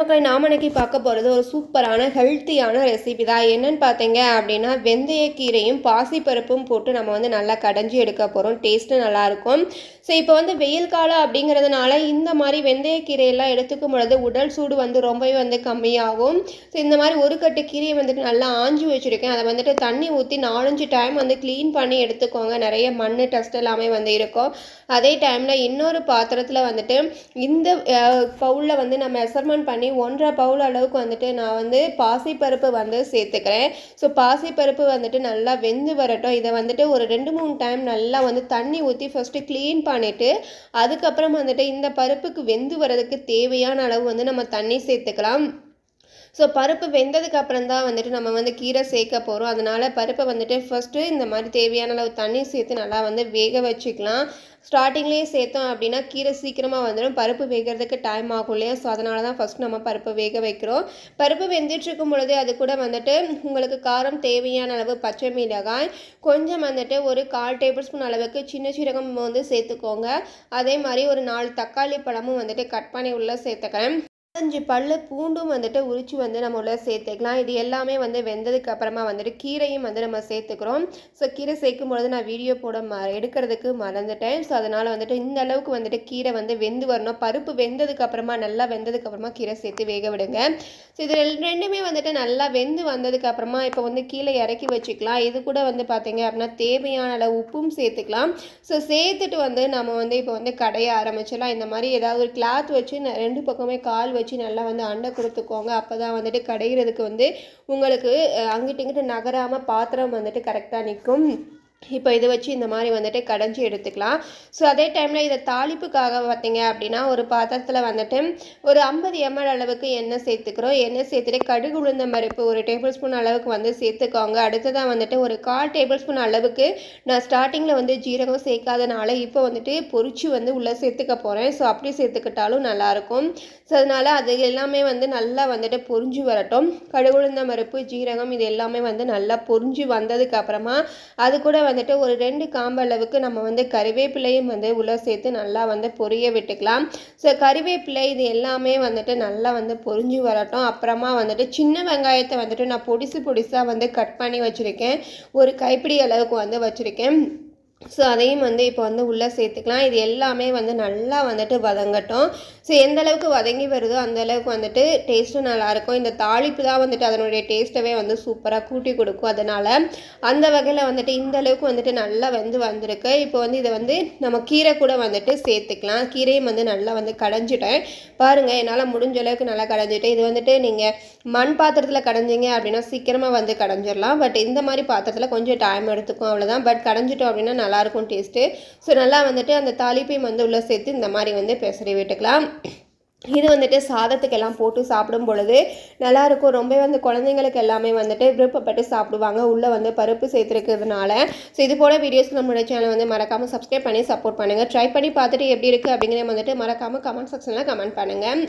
மக்கள் நாம் இன்னைக்கு பார்க்க போகிறது ஒரு சூப்பரான ஹெல்த்தியான ரெசிபி தான். என்னென்னு பார்த்தீங்க அப்படின்னா வெந்தயக்கீரையும் பாசிப்பருப்பும் போட்டு நம்ம வந்து நல்லா கடைஞ்சி எடுக்க போகிறோம் டேஸ்ட்டு நல்லாயிருக்கும் ஸோ இப்போ வந்து வெயில் காலம் அப்படிங்கிறதுனால இந்த மாதிரி வெந்தயக்கீரையெல்லாம் எடுத்துக்கும் பொழுது உடல் சூடு வந்து ரொம்பவே வந்து கம்மியாகும். ஸோ இந்த மாதிரி ஒரு கட்டு கீரையை வந்துட்டு நல்லா ஆஞ்சி வச்சுருக்கேன். அதை வந்துட்டு தண்ணி ஊற்றி நாலஞ்சு டைம் வந்து க்ளீன் பண்ணி எடுத்துக்கோங்க. நிறைய மண் டஸ்ட் எல்லாமே வந்து இருக்கும். அதே டைமில் இன்னொரு பாத்திரத்தில் வந்துட்டு இந்த பவுலில் வந்து நம்ம மெசர்மெண்ட் பண்ணி ஒன்றரை பவுல் அளவுக்கு வந்துட்டு நான் வந்து பாசிப்பருப்பு வந்து சேர்த்துக்கிறேன். ஸோ பாசிப்பருப்பு வந்துட்டு நல்லா வெந்து வரட்டும். இதை வந்துட்டு ஒரு ரெண்டு மூணு டைம் நல்லா வந்து தண்ணி ஊற்றி ஃபஸ்ட்டு க்ளீன் பண்ணிவிட்டு அதுக்கப்புறம் வந்துட்டு இந்த பருப்புக்கு வெந்து வரதுக்கு தேவையான அளவு வந்து நம்ம தண்ணி சேர்த்துக்கலாம். ஸோ பருப்பு வெந்ததுக்கு அப்புறம் தான் வந்துட்டு நம்ம வந்து கீரை சேர்க்க போகிறோம் அதனால் பருப்பை வந்துட்டு ஃபஸ்ட்டு இந்த மாதிரி தேவையான அளவு தண்ணி சேர்த்து நல்லா வந்து வேக வச்சுக்கலாம். ஸ்டார்டிங்லேயே சேர்த்தோம் அப்படின்னா கீரை சீக்கிரமாக வந்துடும் பருப்பு வேகிறதுக்கு டைம் ஆகும் இல்லையா? ஸோ அதனால தான் ஃபஸ்ட் நம்ம பருப்பை வேக வைக்கிறோம். பருப்பு வெந்துட்டுருக்கும் பொழுது அது கூட வந்துட்டு உங்களுக்கு காரம் தேவையான அளவு பச்சை மிளகாய் கொஞ்சம் வந்துட்டு ஒரு கால் டேபிள் ஸ்பூன் அளவுக்கு சின்ன சீரகம் வந்து சேர்த்துக்கோங்க. அதே மாதிரி ஒரு நாலு தக்காளி பழமும் வந்துட்டு கட் பண்ணி உள்ளே சேர்த்துக்கிறேன். அஞ்சு பல்லு பூண்டும் வந்துட்டு உரிச்சு வந்து நம்ம உள்ள சேர்த்துக்கலாம். இது எல்லாமே வந்து வெந்ததுக்கு அப்புறமா வந்துட்டு கீரையும் வந்து நம்ம சேர்த்துக்கிறோம். ஸோ கீரை சேர்க்கும் பொழுது நான் வீடியோ போட ம எடுக்கிறதுக்கு மறந்துட்டேன். ஸோ அதனால் வந்துட்டு இந்த அளவுக்கு வந்துட்டு கீரை வந்து வெந்து வரணும். பருப்பு வெந்ததுக்கு அப்புறமா நல்லா வெந்ததுக்கு அப்புறமா கீரை சேர்த்து வேக விடுங்க. ஸோ இது ரெண்டுமே வந்துட்டு நல்லா வெந்து வந்ததுக்கு அப்புறமா இப்போ வந்து கீழே இறக்கி வச்சுக்கலாம். இது கூட வந்து பார்த்தீங்க அப்படின்னா தேவையான அளவு உப்பும் சேர்த்துக்கலாம். ஸோ சேர்த்துட்டு வந்து நம்ம வந்து இப்போ வந்து கடைய ஆரம்பிச்சிடலாம். இந்த மாதிரி ஏதாவது ஒரு கிளாத் வச்சு ரெண்டு பக்கமே கால் வச்சு நல்லா வந்து அண்டை கொடுத்துக்கோங்க. அப்போ தான் வந்துட்டு கடைகிறதுக்கு வந்து உங்களுக்கு அங்கிட்டு இங்கிட்டு நகராமல் பாத்திரம் வந்துட்டு கரெக்டாக நிற்கும். இப்போ இதை வச்சு இந்த மாதிரி வந்துட்டு கடைஞ்சி எடுத்துக்கலாம். ஸோ அதே டைமில் இதை தாளிப்புக்காக பார்த்தீங்க அப்படின்னா ஒரு பாத்திரத்தில் வந்துட்டு ஒரு ஐம்பது எம்எல் அளவுக்கு எண்ணெய் சேர்த்துக்கிறோம். எண்ணெய் சேர்த்துட்டு கடுகு உளுந்த மருப்பு ஒரு டேபிள் ஸ்பூன் அளவுக்கு வந்து சேர்த்துக்கோங்க. அடுத்ததாக வந்துட்டு ஒரு கால் டேபிள் ஸ்பூன் அளவுக்கு நான் ஸ்டார்டிங்கில் வந்து ஜீரகம் சேர்க்காதனால இப்போ வந்துட்டு பொறிச்சு வந்து உள்ளே சேர்த்துக்க போகிறேன் ஸோ அப்படி சேர்த்துக்கிட்டாலும் நல்லாயிருக்கும். ஸோ அதனால் அது எல்லாமே வந்து நல்லா வந்துட்டு பொறிஞ்சு வரட்டும். கடுகு உளுந்த மருப்பு ஜீரகம் இது எல்லாமே வந்து நல்லா பொறிஞ்சு வந்ததுக்கு அப்புறமா அது கூட வந்துட்டு ஒரு ரெண்டு காம்பு அளவுக்கு நம்ம வந்து கறிவேப்பிலையும் வந்து உள்ளே சேர்த்து நல்லா வந்து பொரிய விட்டுக்கலாம். ஸோ கறிவேப்பிலை இது எல்லாமே வந்துட்டு நல்லா வந்து பொரிஞ்சு வரட்டும். அப்புறமா வந்துட்டு சின்ன வெங்காயத்தை வந்துட்டு நான் பொடிசு பொடிசாக வந்து கட் பண்ணி வச்சுருக்கேன். ஒரு கைப்பிடி அளவுக்கு வந்து வச்சுருக்கேன். ஸோ அதையும் வந்து இப்போ வந்து உள்ளே சேர்த்துக்கலாம். இது எல்லாமே வந்து நல்லா வந்துட்டு வதங்கட்டும். ஸோ எந்த அளவுக்கு வதங்கி வருதோ அந்த அளவுக்கு வந்துட்டு டேஸ்ட்டும் நல்லாயிருக்கும் இந்த தாளிப்பு தான் வந்துட்டு அதனுடைய டேஸ்ட்டவே வந்து சூப்பராக கூட்டி கொடுக்கும். அதனால் அந்த வகையில் வந்துட்டு இந்த அளவுக்கு வந்துட்டு நல்லா வந்து வந்திருக்கு. இப்போ வந்து இதை வந்து நம்ம கீரை கூட வந்துட்டு சேர்த்துக்கலாம். கீரையும் வந்து நல்லா வந்து கடைஞ்சிட்டேன். பாருங்கள் என்னால் முடிஞ்ச அளவுக்கு நல்லா கடைஞ்சிட்டேன் இது வந்துட்டு நீங்கள் மண் பாத்திரத்தில் கடைஞ்சிங்க அப்படின்னா சீக்கிரமாக வந்து கடைஞ்சிடலாம் பட் இந்த மாதிரி பாத்திரத்தில் கொஞ்சம் டைம் எடுத்துக்கும் அவ்வளோதான் பட் கடைஞ்சிட்டோம் அப்படின்னா நல்லாயிருக்கும் டேஸ்ட்டு ஸோ நல்லா வந்துட்டு அந்த தாலிப்பையும் வந்து உள்ளே சேர்த்து இந்த மாதிரி வந்து பெசரி விட்டுக்கலாம். இது வந்துட்டு சாதத்துக்கெல்லாம் போட்டு சாப்பிடும் பொழுது நல்லாயிருக்கும். ரொம்ப வந்து குழந்தைங்களுக்கு எல்லாமே வந்துட்டு விருப்பப்பட்டு சாப்பிடுவாங்க. உள்ளே வந்து பருப்பு சேர்த்துருக்கிறதுனால. ஸோ இது போல் வீடியோஸ் நம்மளோட சேனல் வந்து மறக்காமல் சப்ஸ்கிரைப் பண்ணி சப்போர்ட் பண்ணுங்கள் ட்ரை பண்ணி பார்த்துட்டு எப்படி இருக்குது அப்படிங்கிறத வந்துட்டு மறக்காமல் கமெண்ட் செக்ஷனில் கமெண்ட் பண்ணுங்கள்